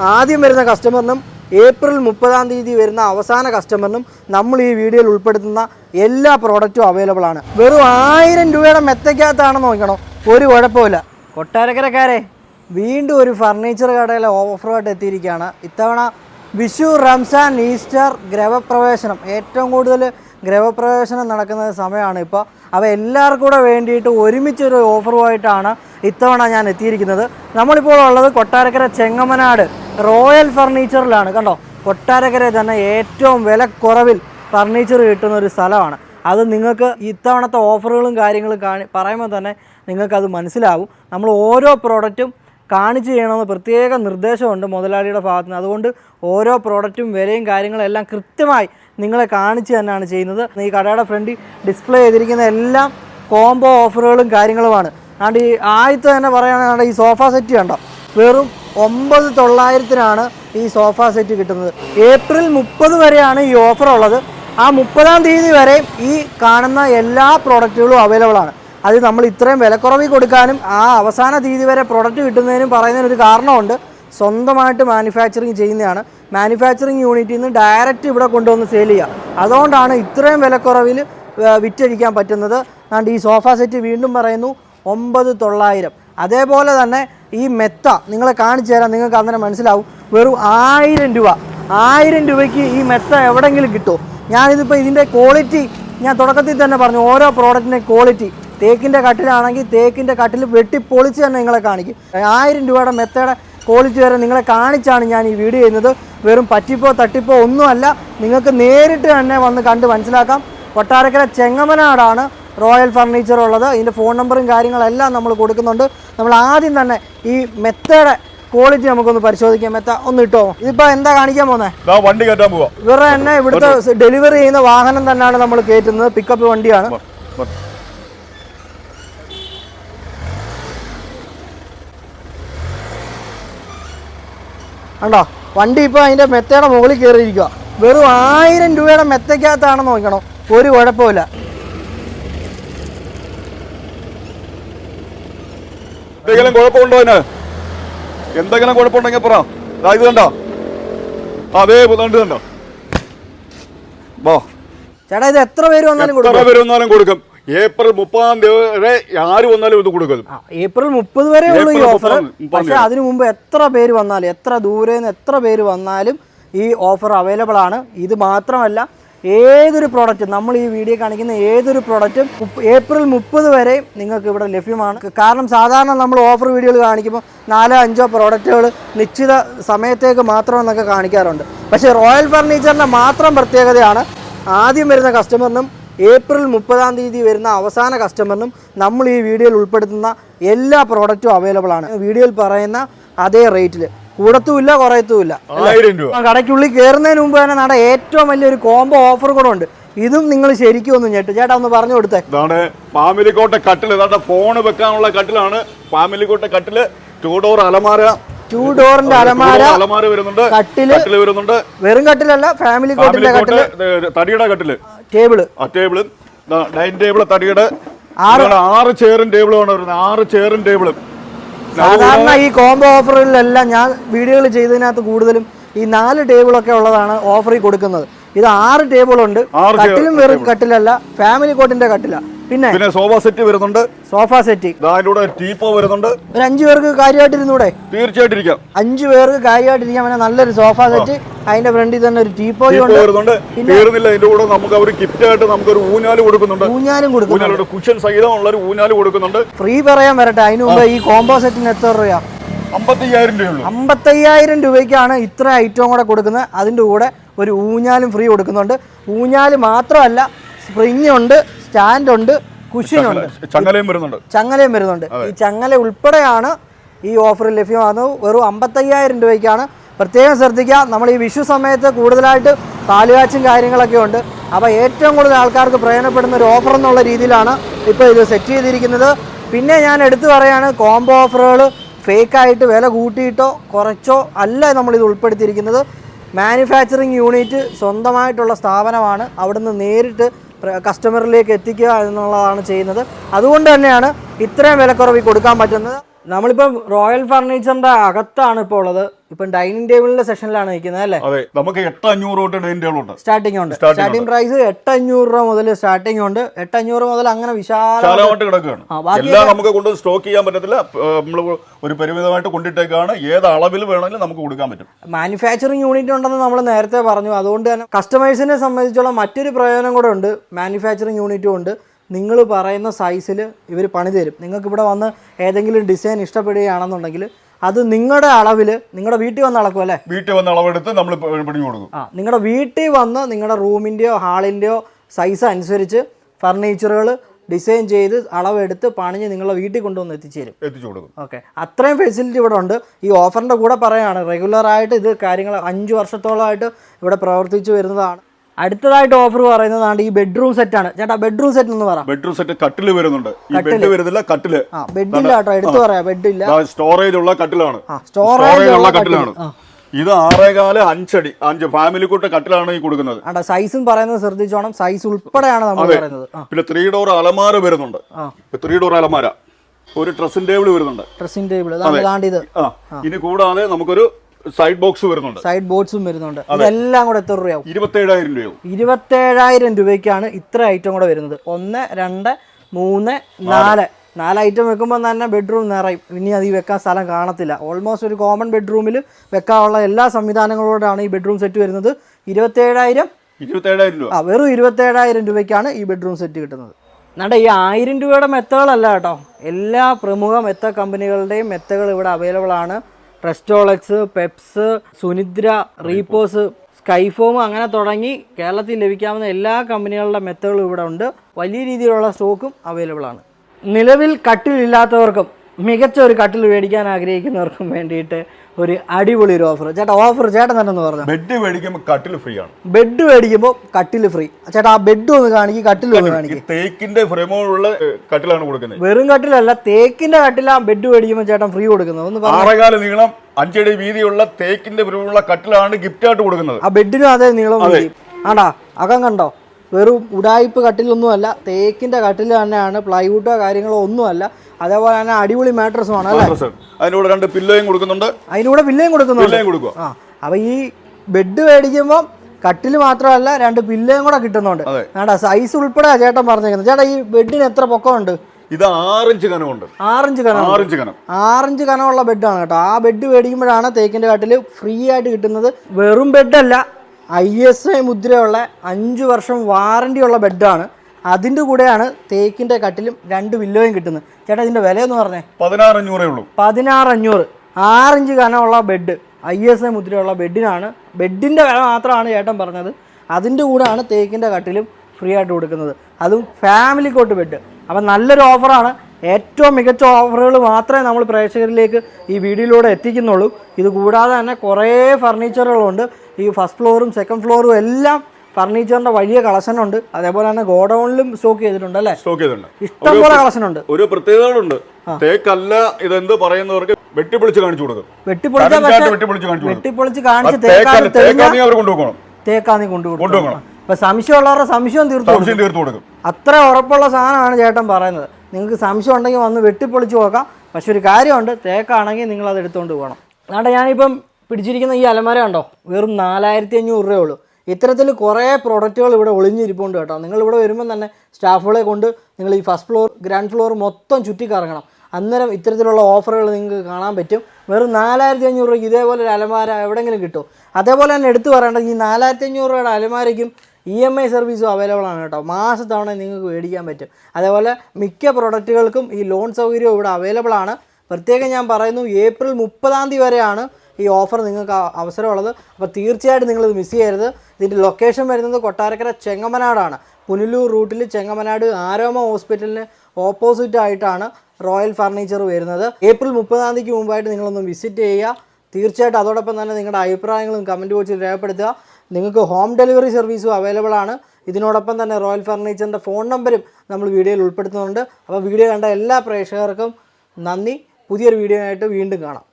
ആദ്യം വരുന്ന കസ്റ്റമറിനും ഏപ്രിൽ മുപ്പതാം തീയതി വരുന്ന അവസാന കസ്റ്റമറിനും നമ്മൾ ഈ വീഡിയോയിൽ ഉൾപ്പെടുത്തുന്ന എല്ലാ പ്രോഡക്റ്റും അവൈലബിൾ ആണ്. വെറും ആയിരം രൂപയുടെ മെത്തയ്ക്കകത്താണ് നോക്കണം? ഒരു കുഴപ്പമില്ല കൊട്ടാരക്കരക്കാരെ വീണ്ടും ഒരു ഫർണിച്ചർ കടയിലെ ഓഫറുമായിട്ട് എത്തിയിരിക്കുകയാണ്. ഇത്തവണ വിഷു റംസാൻ ഈസ്റ്റർ ഗ്രഹപ്രവേശനം ഏറ്റവും കൂടുതൽ ഗ്രഹപ്രവേശനം നടക്കുന്ന സമയമാണ് ഇപ്പോൾ. അപ്പോൾ എല്ലാവർക്കും കൂടെ വേണ്ടിയിട്ട് ഒരുമിച്ചൊരു ഓഫറുമായിട്ടാണ് ഇത്തവണ ഞാൻ എത്തിയിരിക്കുന്നത്. നമ്മളിപ്പോൾ ഉള്ളത് കൊട്ടാരക്കര ചെങ്ങമനാട് റോയൽ ഫർണിച്ചറിലാണ്. കണ്ടോ? കൊട്ടാരക്കര തന്നെ ഏറ്റവും വിലക്കുറവിൽ ഫർണിച്ചർ കിട്ടുന്ന ഒരു സ്ഥലമാണ്. അത് നിങ്ങൾക്ക് ഇത്തവണത്തെ ഓഫറുകളും കാര്യങ്ങളും കാണി പറയുമ്പോൾ തന്നെ നിങ്ങൾക്കത് മനസ്സിലാവും. നമ്മൾ ഓരോ പ്രോഡക്റ്റും കാണിച്ചു ചെയ്യണമെന്ന് പ്രത്യേക നിർദ്ദേശമുണ്ട് മുതലാളിയുടെ ഭാഗത്തുനിന്ന്. അതുകൊണ്ട് ഓരോ പ്രോഡക്റ്റും വിലയും കാര്യങ്ങളും എല്ലാം കൃത്യമായി നിങ്ങളെ കാണിച്ച് തന്നെയാണ് ചെയ്യുന്നത്. ഈ കടയുടെ ഫ്രണ്ടിൽ ഡിസ്പ്ലേ ചെയ്തിരിക്കുന്ന എല്ലാം കോംബോ ഓഫറുകളും കാര്യങ്ങളുമാണ്. അതുകൊണ്ട് ഈ ആദ്യത്തെ തന്നെ പറയുകയാണെങ്കിൽ ഈ സോഫ സെറ്റ് കണ്ടോ? വെറും ഒമ്പത് തൊള്ളായിരത്തിനാണ് ഈ സോഫ സെറ്റ് കിട്ടുന്നത്. ഏപ്രിൽ മുപ്പത് വരെയാണ് ഈ ഓഫർ ഉള്ളത്. ആ മുപ്പതാം തീയതി വരെ ഈ കാണുന്ന എല്ലാ പ്രോഡക്റ്റുകളും അവൈലബിൾ ആണ്. അത് നമ്മൾ ഇത്രയും വിലക്കുറവിൽ കൊടുക്കാനും ആ അവസാന തീയതി വരെ പ്രോഡക്റ്റ് കിട്ടുന്നതിനും പറയുന്നതിനൊരു കാരണമുണ്ട്. സ്വന്തമായിട്ട് മാനുഫാക്ചറിങ് ചെയ്യുന്നതാണ്. മാനുഫാക്ചറിങ് യൂണിറ്റിൽ നിന്ന് ഡയറക്റ്റ് ഇവിടെ കൊണ്ടുവന്ന് സെയിൽ ചെയ്യുക അതുകൊണ്ടാണ് ഇത്രയും വിലക്കുറവിൽ വിറ്റഴിക്കാൻ പറ്റുന്നത്. അതുകൊണ്ട് ഈ സോഫ സെറ്റ് വീണ്ടും പറയുന്നു ഒമ്പത് തൊള്ളായിരം. അതേപോലെ തന്നെ ഈ മെത്ത നിങ്ങളെ കാണിച്ചു തരാം നിങ്ങൾക്ക് അങ്ങനെ മനസ്സിലാവും. വെറും ആയിരം രൂപ. ആയിരം രൂപയ്ക്ക് ഈ മെത്ത എവിടെയെങ്കിലും കിട്ടുമോ? ഞാനിതിപ്പോൾ ഇതിന്റെ ക്വാളിറ്റി ഞാൻ തുടക്കത്തിൽ തന്നെ പറഞ്ഞു ഓരോ പ്രോഡക്റ്റിന്റെ ക്വാളിറ്റി തേക്കിന്റെ കട്ടിലാണെങ്കിൽ തേക്കിന്റെ കട്ടിൽ വെട്ടിപ്പൊളിച്ച് തന്നെ നിങ്ങളെ കാണിക്കും. ആയിരം രൂപയുടെ മെത്തയുടെ ക്വാളിറ്റി വരെ നിങ്ങളെ കാണിച്ചാണ് ഞാൻ ഈ വീഡിയോ ചെയ്യുന്നത്. വെറും പറ്റിപ്പോ തട്ടിപ്പോ ഒന്നുമല്ല. നിങ്ങൾക്ക് നേരിട്ട് തന്നെ വന്ന് കണ്ട് മനസ്സിലാക്കാം. കൊട്ടാരക്കര ചെങ്ങമനാടാണ് റോയൽ ഫർണിച്ചർ ഉള്ളത്. ഇതിന്റെ ഫോൺ നമ്പറും കാര്യങ്ങളെല്ലാം നമ്മൾ കൊടുക്കുന്നുണ്ട്. നമ്മൾ ആദ്യം തന്നെ ഈ മെത്തയുടെ ക്വാളിറ്റി നമുക്കൊന്ന് പരിശോധിക്കാം. മെത്ത ഒന്ന് ഇട്ടോ? ഇതിപ്പോൾ എന്താ കാണിക്കാൻ പോകുന്നത് വണ്ടി കയറ്റാൻ പോവാ. ഇവരുടെ തന്നെ ഇവിടുത്തെ ഡെലിവറി ചെയ്യുന്ന വാഹനം തന്നെയാണ് നമ്മൾ കയറ്റുന്നത്. പിക്കപ്പ് വണ്ടിയാണ്. കണ്ടോ? വണ്ടി ഇപ്പോൾ അതിന്റെ മെത്തയുടെ മുകളിൽ കയറിയിരിക്കുക വെറും ആയിരം രൂപയുടെ മെത്തയ്ക്കകത്താണ് നോക്കണം. ഒരു കുഴപ്പമില്ല എന്തെങ്കിലും കുഴപ്പമുണ്ടോ അതിന്? എന്തെങ്കിലും കുഴപ്പമുണ്ടെങ്കിൽ പറ. ഇത് കണ്ടോ? അതേ കണ്ടോ? ചേട്ടാ ഇത് എത്ര പേര് വന്നാലും എത്ര പേര് വന്നാലും കൊടുക്കും. ഏപ്രിൽ മുപ്പതാം തീയതി വരെ ആര് വന്നാലും ഇത് കൊടുക്കും. ഏപ്രിൽ മുപ്പത് വരെ ഉള്ളൂ ഈ ഓഫർ മുപ്പതാം അതിനു മുമ്പ് എത്ര പേര് വന്നാലും എത്ര ദൂരെ നിന്ന് എത്ര പേര് വന്നാലും ഈ ഓഫർ അവൈലബിൾ ആണ്. ഇത് മാത്രമല്ല ഏതൊരു പ്രോഡക്റ്റ് നമ്മൾ ഈ വീഡിയോ കാണിക്കുന്ന ഏതൊരു പ്രോഡക്റ്റും ഏപ്രിൽ മുപ്പത് വരെ നിങ്ങൾക്ക് ഇവിടെ ലഭ്യമാണ്. കാരണം സാധാരണ നമ്മൾ ഓഫർ വീഡിയോകൾ കാണിക്കുമ്പോൾ നാലോ അഞ്ചോ പ്രോഡക്റ്റുകൾ നിശ്ചിത സമയത്തേക്ക് മാത്രം എന്നൊക്കെ കാണിക്കാറുണ്ട്. പക്ഷേ റോയൽ ഫർണിച്ചറിന്റെ മാത്രം പ്രത്യേകതയാണ് ആദ്യം വരുന്ന കസ്റ്റമറിനും ഏപ്രിൽ മുപ്പതാം തീയതി വരുന്ന അവസാന കസ്റ്റമറിനും നമ്മൾ ഈ വീഡിയോയിൽ ഉൾപ്പെടുത്തുന്ന എല്ലാ പ്രോഡക്റ്റും അവൈലബിൾ ആണ്. വീഡിയോയിൽ പറയുന്ന അതേ റേറ്റിൽ കൂടത്തുമില്ല കുറയത്തുമില്ല. കടയ്ക്കുള്ളിൽ കയറുന്നതിന് മുമ്പ് തന്നെ നമ്മുടെ ഏറ്റവും വലിയൊരു കോംബോ ഓഫർ കൂടെ ഉണ്ട്. ഇതും നിങ്ങൾ ശരിക്കും ഒന്ന് ഞെട്ട്. ചേട്ടാ ഒന്ന് പറഞ്ഞു കൊടുത്തേ. ഇതാണ് ഫാമിലി കോട്ട കട്ടിൽ ഇതാണ്ട് ഫോൺ വെക്കാനുള്ള കട്ടിലാണ് ഫാമിലി കോട്ട കട്ടിൽ. ടൂ ഡോർ അലമാര. ടൂ ഡോറിന്റെ അലമാര അലമാര വരുന്നുണ്ട്. കട്ടിൽ കട്ടിൽ വരുന്നുണ്ട്. വെറും കട്ടിലല്ല ഫാമിലി കോട്ടിന്റെ കോട്ട് കട്ടിൽ തടിയുടെ കട്ടിൽ. ടേബിൾ. ആ ടേബിളും. ഡൈനിങ് ടേബിൾ തടിയുടെ. ആറ്. ആറ് ചെയറും ടേബിളും ആണ് വരുന്നത്. ആറ് ചെയറും ടേബിളും. സാധാരണ ഈ കോംബോ ഓഫറുകളിലെല്ലാം ഞാൻ വീഡിയോകൾ ചെയ്തതിനകത്ത് കൂടുതലും ഈ നാല് ടേബിളൊക്കെ ഉള്ളതാണ് ഓഫറിൽ കൊടുക്കുന്നത്. ഇത് ആറ് ടേബിളുണ്ട്. ഉണ്ട് കട്ടിലും വെറും കട്ടിലല്ല ഫാമിലി കോട്ടിന്റെ കട്ടില. പിന്നെ പിന്നെ സോഫ സെറ്റ് വരുന്നുണ്ട്. Sofa set. ദാ ടീപ്പോ വരുന്നുണ്ട്. ഒരു അഞ്ചു പേർക്ക് കാര്യമായിട്ടിരുന്നൂടെ? തീർച്ചയായിട്ടും ഇരിക്കാം അഞ്ചു പേർക്ക് കാര്യമായിട്ടിരിക്കാൻ പിന്നെ നല്ലൊരു സോഫ സെറ്റ്. അതിന്റെ ഫ്രണ്ടിൽ തന്നെ ഒരു ടീപ്പോയും ടീപ്പോ വരുന്നുണ്ട്. തീർന്നില്ല അതിന്റെ കൂടെ നമുക്ക് അവർ ഗിഫ്റ്റ് ആയിട്ട് നമുക്ക് ഒരു ഊഞ്ഞാൽ കൊടുക്കുന്നുണ്ട്. ഊഞ്ഞാലും കൊടുക്കും കുഷൻ സഹിതം ഉള്ള ഒരു ഊഞ്ഞാൽ കൊടുക്കുന്നുണ്ട്. ഫ്രീ പറയാൻ വരട്ടെ. അതിന് മുമ്പ് ഈ കോംബോ സെറ്റിന് എത്ര രൂപയുള്ളൂ. അമ്പത്തയ്യായിരം രൂപയ്ക്കാണ് ഇത്ര ഐറ്റവും കൂടെ കൊടുക്കുന്നത്. അതിന്റെ കൂടെ ഒരു ഊഞ്ഞാലും ഫ്രീ കൊടുക്കുന്നുണ്ട്. ഊഞ്ഞാൽ മാത്രമല്ല സ്പ്രിങ് ഉണ്ട് സ്റ്റാൻഡ് ഉണ്ട് കുഷിനുണ്ട് ചങ്ങലയും വരുന്നുണ്ട്. ചങ്ങലയും വരുന്നുണ്ട്. ഈ ചങ്ങല ഉൾപ്പെടെയാണ് ഈ ഓഫറിൽ ലഭ്യമാകുന്നത്. വെറും അമ്പത്തയ്യായിരം രൂപയ്ക്കാണ്. പ്രത്യേകം ശ്രദ്ധിക്കുക നമ്മൾ ഈ വിഷു സമയത്ത് കൂടുതലായിട്ട് പാലുകാച്ചും കാര്യങ്ങളൊക്കെ ഉണ്ട്. അപ്പോൾ ഏറ്റവും കൂടുതൽ ആൾക്കാർക്ക് പ്രയോജനപ്പെടുന്ന ഒരു ഓഫർ എന്നുള്ള രീതിയിലാണ് ഇപ്പോൾ ഇത് സെറ്റ് ചെയ്തിരിക്കുന്നത്. പിന്നെ ഞാൻ എടുത്തു പറയാണ് കോംബോ ഓഫറുകൾ ഫേക്കായിട്ട് വില കൂട്ടിയിട്ടോ കുറച്ചോ അല്ല നമ്മളിത് ഉൾപ്പെടുത്തിയിരിക്കുന്നത്. മാനുഫാക്ചറിങ് യൂണിറ്റ് സ്വന്തമായിട്ടുള്ള സ്ഥാപനമാണ്. അവിടുന്ന് നേരിട്ട് കസ്റ്റമറിലേക്ക് എത്തിക്കുക എന്നുള്ളതാണ് ചെയ്യുന്നത്. അതുകൊണ്ട് തന്നെയാണ് ഇത്രയും വിലക്കുറവിൽ കൊടുക്കാൻ പറ്റുന്നത്. നമ്മളിപ്പം റോയൽ ഫർണിച്ചറിന്റെ അകത്താണ് ഇപ്പോൾ ഉള്ളത്. ഇപ്പം ഡൈനിങ് ടേബിളിന്റെ സെഷനിലാണ് നിൽക്കുന്നത് അല്ലേ? അതെ നമുക്ക് എട്ട് അഞ്ഞൂറ് തൊട്ട് ഡൈനിങ് ടേബിൾ ഉണ്ട്. സ്റ്റാർട്ടിംഗ് ഉണ്ട്. സ്റ്റാർട്ടിംഗ് പ്രൈസ് എട്ട് അഞ്ഞൂറ് രൂപ മുതൽ സ്റ്റാർട്ടിംഗ് ഉണ്ട്. എട്ട് അഞ്ഞൂറ് മുതൽ അങ്ങനെ വിശാലമായിട്ട് ശാലമായിട്ട് കിടക്കുകയാണ്. എല്ലാം നമുക്ക് കൊണ്ട് സ്റ്റോക്ക് ചെയ്യാൻ പറ്റത്തില്ല. നമ്മൾ ഒരു പരിമിതമായിട്ട് കൊണ്ടിട്ടേക്കാണ്. ഏത് അളവിൽ വേണമെങ്കിലും നമുക്ക് കൊടുക്കാൻ പറ്റും. മാനുഫാക്ചറിങ് യൂണിറ്റ് ഉണ്ടെന്ന് നമ്മൾ നേരത്തെ പറഞ്ഞു. അതുകൊണ്ട് തന്നെ കസ്റ്റമേഴ്സിനെ സംബന്ധിച്ചുള്ള മറ്റൊരു പ്രയോജനം കൂടെ ഉണ്ട്. മാനുഫാക്ചറിങ് യൂണിറ്റും ഉണ്ട്. നിങ്ങൾ പറയുന്ന സൈസിൽ ഇവർ പണി തരും നിങ്ങൾക്ക് ഇവിടെ വന്ന് ഏതെങ്കിലും ഡിസൈൻ ഇഷ്ടപ്പെടുകയാണെന്നുണ്ടെങ്കിൽ അത് നിങ്ങളുടെ അളവിൽ നിങ്ങളുടെ വീട്ടിൽ വന്ന് അളക്കും അല്ലേ? വീട്ടിൽ വന്ന് അളവെടുത്ത് നമ്മൾ പണി കൊടുക്കും. ആ നിങ്ങളുടെ വീട്ടിൽ വന്ന് നിങ്ങളുടെ റൂമിന്റെയോ ഹാളിന്റെയോ സൈസ് അനുസരിച്ച് ഫർണിച്ചറുകൾ ഡിസൈൻ ചെയ്ത് അളവെടുത്ത് പണിഞ്ഞ് നിങ്ങളുടെ വീട്ടിൽ കൊണ്ടുവന്ന് എത്തിച്ചേരും എത്തിച്ചു കൊടുക്കും. ഓക്കെ. അത്രയും ഫെസിലിറ്റി ഇവിടെ ഉണ്ട്. ഈ ഓഫറിന്റെ കൂടെ പറയുകയാണ് റെഗുലറായിട്ട് ഇത് കാര്യങ്ങൾ അഞ്ച് വർഷത്തോളമായിട്ട് ഇവിടെ പ്രവർത്തിച്ചു വരുന്നതാണ്. അടുത്തതായിട്ട് ഓഫർ പറയുന്നതാണ് ഈ ബെഡ്റൂം സെറ്റ് ആണ്. ചേട്ടാ ബെഡ്റൂം സെറ്റ് എന്ന് പറയാം ബെഡ്റൂം സെറ്റ് കട്ടിൽ വരുന്നുണ്ട്. ബെഡ് വരുന്നില്ല കട്ടിൽ. ബെഡില്ല കേട്ടോ. എടുത്തു പറയാം ബെഡില്ല. സ്റ്റോറേജ് ഉള്ള കട്ടിലാണ്. സ്റ്റോറേജ് ഉള്ള കട്ടിലാണ്. ഇത് ആറേകാൽ അഞ്ചടി അഞ്ച് ഫാമിലി കൂട്ട കട്ടിലാണ് ഈ കൊടുക്കുന്നത്. സൈസും പറയുന്നത് ശ്രദ്ധിച്ചോണം. സൈസ് ഉൾപ്പെടെയാണ് നമ്മൾ പറയുന്നത്. പിന്നെ ത്രീ ഡോർ അലമാര വരുന്നുണ്ട്. ത്രീ ഡോർ അലമാര. ഒരു ഡ്രസ്സിംഗ് ടേബിൾ വരുന്നുണ്ട്. ഡ്രസ്സിംഗ് ടേബിൾ ഇനി കൂടാതെ നമുക്കൊരു സൈഡ് ബോക്സ് വരുന്നുണ്ട്. സൈഡ് ബോക്സും വരുന്നുണ്ട്. ഇതെല്ലാം കൂടെ എത്ര രൂപയാവും? ഇരുപത്തേഴായിരം രൂപയോ ഇരുപത്തേഴായിരം രൂപയ്ക്കാണ് ഇത്ര ഐറ്റം കൂടെ വരുന്നത്. ഒന്ന് രണ്ട് മൂന്ന് നാല്. നാല് ഐറ്റം വെക്കുമ്പോൾ തന്നെ ബെഡ്റൂം നിറയും. ഇനി അത് ഈ വെക്കാൻ സ്ഥലം കാണത്തില്ല. ഓൾമോസ്റ്റ് ഒരു കോമൺ ബെഡ്റൂമിൽ വെക്കാനുള്ള എല്ലാ സംവിധാനങ്ങളോടാണ് ഈ ബെഡ്റൂം സെറ്റ് വരുന്നത്. ഇരുപത്തേഴായിരം? ഇരുപത്തേഴായിരം രൂപ. ആ വെറും ഇരുപത്തേഴായിരം രൂപയ്ക്കാണ് ഈ ബെഡ്റൂം സെറ്റ് കിട്ടുന്നത്. എന്നാണ്ട് ഈ ആയിരം രൂപയുടെ മെത്തകളല്ല കേട്ടോ. എല്ലാ പ്രമുഖ മെത്ത കമ്പനികളുടെയും മെത്തകൾ ഇവിടെ അവൈലബിൾ ആണ്. Restolex Peps Sunidra Repose Skyfoam അങ്ങനെ തുടങ്ങി കേരളത്തിൽ ലഭിക്കാവുന്ന എല്ലാ കമ്പനികളുടെ മെത്തകളും ഇവിടെ ഉണ്ട്. വലിയ രീതിയിലുള്ള സ്റ്റോക്കും അവൈലബിൾ ആണ്. നിലവിൽ കട്ടിലില്ലാത്തവർക്കും മികച്ച ഒരു കട്ടിൽ മേടിക്കാൻ ആഗ്രഹിക്കുന്നവർക്കും വേണ്ടിയിട്ട് ഒരു അടിപൊളി ഒരു ഓഫർ ചേട്ടാ ഓഫർ ചേട്ടൻ തന്നെ ഒന്ന് പറഞ്ഞു? ബെഡ് മേടിക്കുമ്പോൾ കട്ടിൽ ഫ്രീ ആണ്. ബെഡ് മേടിക്കുമ്പോൾ കട്ടിൽ ഫ്രീ ചേട്ടാ ആ ബെഡ് ഒന്ന് കാണിക്കും കട്ടിൽ ഒന്ന് കാണിക്കും. തേക്കിന്റെ ഫ്രെയിമുള്ള കട്ടിലാണ് കൊടുക്കുന്നത്. വെറും കട്ടിലല്ല തേക്കിന്റെ കട്ടിലാണ് ബെഡ് മേടിക്കുമ്പോൾ ചേട്ടൻ ഫ്രീ കൊടുക്കുന്നത്. ഒന്ന് പറഞ്ഞു? ആറേകാല നീളം അഞ്ചടി വീതിയുള്ള തേക്കിന്റെ ഫ്രെയിമുള്ള കട്ടിലാണ് ഗിഫ്റ്റ് ആയിട്ട് കൊടുക്കുന്നത്. ആ ബെഡിനും അതേ നീളം. ആണ്ടാ അകം കണ്ടോ? വെറും ഉടായ്പ് കട്ടിലൊന്നുമല്ല തേക്കിന്റെ കട്ടിൽ തന്നെയാണ് പ്ലൈവുഡോ കാര്യങ്ങളോ ഒന്നുമല്ല. അതേപോലെ തന്നെ അടിപൊളി മാട്രസുമാണ് അല്ലേ? അതിനൂടെ രണ്ട് പില്ലോയും കൊടുക്കുന്നുണ്ട്. അതിനൂടെ വില്ലയും കൊടുക്കുന്നുണ്ട്. പില്ലോയും കൊടുക്കുക ആ അപ്പൊ ഈ ബെഡ് മേടിക്കുമ്പോൾ കട്ടിൽ മാത്രമല്ല രണ്ട് പില്ലയും കൂടെ കിട്ടുന്നുണ്ട്. ആണ്ടാ സൈസ് ഉൾപ്പെടെ ചേട്ടൻ പറഞ്ഞേക്കുന്നത് ചേട്ടാ ഈ ബെഡിന് എത്ര പൊക്കമുണ്ട്? ഇത് ആറിഞ്ച് കനമുണ്ട്. ആറിഞ്ച് കനം. ആറിഞ്ച് കനം. ആറിഞ്ച് കനമുള്ള ബെഡാണ് കേട്ടോ. ആ ബെഡ് മേടിക്കുമ്പോഴാണ് തേക്കിന്റെ കാട്ടിൽ ഫ്രീ ആയിട്ട് കിട്ടുന്നത്. വെറും ബെഡല്ല ഐ എസ് ഐ മുദ്രയുള്ള അഞ്ച് വർഷം വാറണ്ടി ഉള്ള ബെഡാണ് അതിന്റെ കൂടെയാണ് തേക്കിന്റെ കട്ടിലും രണ്ട് വില്ലോയും കിട്ടുന്നത്. ചേട്ടാ ഇതിന്റെ വിലയെന്ന് പറഞ്ഞേ. പതിനാറ് അഞ്ഞൂറേ ഉള്ളൂ. പതിനാറഞ്ഞൂറ്. ആറിഞ്ച് കനമുള്ള ബെഡ് ഐ എസ് എ മുദ്രയുള്ള ബെഡിനാണ്. ബെഡിന്റെ വില മാത്രമാണ് ചേട്ടൻ പറഞ്ഞത്. അതിന്റെ കൂടെയാണ് തേക്കിന്റെ കട്ടിലും ഫ്രീ ആയിട്ട് കൊടുക്കുന്നത്. അതും ഫാമിലി കോട്ട് ബെഡ് അപ്പം നല്ലൊരു ഓഫറാണ് ഏറ്റവും മികച്ച ഓഫറുകൾ മാത്രമേ നമ്മൾ പ്രേക്ഷകരിലേക്ക് ഈ വീഡിയോയിലൂടെ എത്തിക്കുന്നുള്ളൂ. ഇത് കൂടാതെ തന്നെ കുറേ ഫർണിച്ചറുകളുണ്ട് ഈ ഫസ്റ്റ് ഫ്ലോറും സെക്കൻഡ് ഫ്ലോറും എല്ലാം ഫർണിച്ചറിന്റെ വലിയ കളക്ഷൻ ഉണ്ട് അതേപോലെ തന്നെ ഗോഡൌണിലും സ്റ്റോക്ക് ചെയ്തിട്ടുണ്ട് അല്ലേ? സ്റ്റോക്ക് ചെയ്തിട്ടുണ്ട്. ഇഷ്ടംപോലെ കളക്ഷൻ ഉണ്ട് ഒരു പ്രത്യേകതകളുണ്ട്. തേക്കല്ല ഇതെന്ത് പറയുന്നവർക്ക് വെട്ടിപ്പൊളിച്ച് കാണിച്ചു കൊടുക്കും. വെട്ടിപ്പൊളിച്ച കാണിച്ചു തേക്കാന്നി കൊണ്ടുകൊടുക്കും. കൊണ്ടുപോകണം. അപ്പൊ സംശയമുള്ളവരുടെ സംശയം തീർത്തു കൊടുക്കും. സംശയം തീർത്തു കൊടുക്കും. അത്ര ഉറപ്പുള്ള സാധനമാണ് ചേട്ടൻ പറയുന്നത്. നിങ്ങൾക്ക് സംശയം ഉണ്ടെങ്കിൽ വന്ന് വെട്ടിപ്പൊളിച്ച് നോക്കാം. പക്ഷെ ഒരു കാര്യമുണ്ട് തേക്കാണെങ്കിൽ നിങ്ങൾ അത് എടുത്തുകൊണ്ട് പോകണം. എന്നാട്ടെ ഞാനിപ്പം പിടിച്ചിരിക്കുന്ന ഈ അലമാര ഉണ്ടോ വെറും നാലായിരത്തി അഞ്ഞൂറ് രൂപയേ ഉള്ളൂ. ഇത്തരത്തിൽ കുറേ പ്രോഡക്റ്റുകൾ ഇവിടെ ഒളിഞ്ഞിരിപ്പുണ്ട് കേട്ടോ. നിങ്ങൾ ഇവിടെ വരുമ്പോൾ തന്നെ സ്റ്റാഫുകളെ കൊണ്ട് നിങ്ങൾ ഈ ഫസ്റ്റ് ഫ്ലോർ ഗ്രാൻഡ് ഫ്ലോർ മൊത്തം ചുറ്റിക്കറങ്ങണം. അന്നേരം ഇത്തരത്തിലുള്ള ഓഫറുകൾ നിങ്ങൾക്ക് കാണാൻ പറ്റും. വെറും നാലായിരത്തി അഞ്ഞൂറ് രൂപയ്ക്ക് ഇതേപോലെ ഒരു അലമാര എവിടെയെങ്കിലും കിട്ടും. അതേപോലെ തന്നെ എടുത്തു പറയേണ്ടത് ഈ നാലായിരത്തി അഞ്ഞൂറ് രൂപയുടെ അലമാരയ്ക്കും ഇ എം ഐ സർവീസും അവൈലബിൾ ആണ് കേട്ടോ. മാസത്തവണ നിങ്ങൾക്ക് മേടിക്കാൻ പറ്റും. അതേപോലെ മിക്ക പ്രോഡക്റ്റുകൾക്കും ഈ ലോൺ സൗകര്യവും ഇവിടെ അവൈലബിൾ ആണ്. പ്രത്യേകം ഞാൻ പറയുന്നു ഏപ്രിൽ മുപ്പതാം തീയതി വരെയാണ് ഈ ഓഫർ നിങ്ങൾക്ക് അവസരമുള്ളത്. അപ്പോൾ തീർച്ചയായിട്ടും നിങ്ങളിത് മിസ് ചെയ്യരുത്. ഇതിന്റെ ലൊക്കേഷൻ വരുന്നത് കൊട്ടാരക്കര ചെങ്ങമനാടാണ്. പുനലൂർ റൂട്ടിൽ ചെങ്ങമനാട് ആരോമ ഹോസ്പിറ്റലിന് ഓപ്പോസിറ്റ് ആയിട്ടാണ് റോയൽ ഫർണിച്ചർ വരുന്നത്. ഏപ്രിൽ മുപ്പതാം തീയതിക്ക് മുമ്പായിട്ട് നിങ്ങളൊന്ന് വിസിറ്റ് ചെയ്യുക. തീർച്ചയായിട്ടും അതോടൊപ്പം തന്നെ നിങ്ങളുടെ അഭിപ്രായങ്ങളും കമന്റ് ബോക്സിൽ രേഖപ്പെടുത്തുക. നിങ്ങൾക്ക് ഹോം ഡെലിവറി സർവീസും അവൈലബിൾ ആണ്. ഇതിനോടൊപ്പം തന്നെ റോയൽ ഫർണിച്ചറിന്റെ ഫോൺ നമ്പരും നമ്മൾ വീഡിയോയിൽ ഉൾപ്പെടുത്തുന്നുണ്ട്. അപ്പോൾ വീഡിയോ കണ്ട എല്ലാ പ്രേക്ഷകർക്കും നന്ദി. പുതിയൊരു വീഡിയോ ആയിട്ട് വീണ്ടും കാണാം.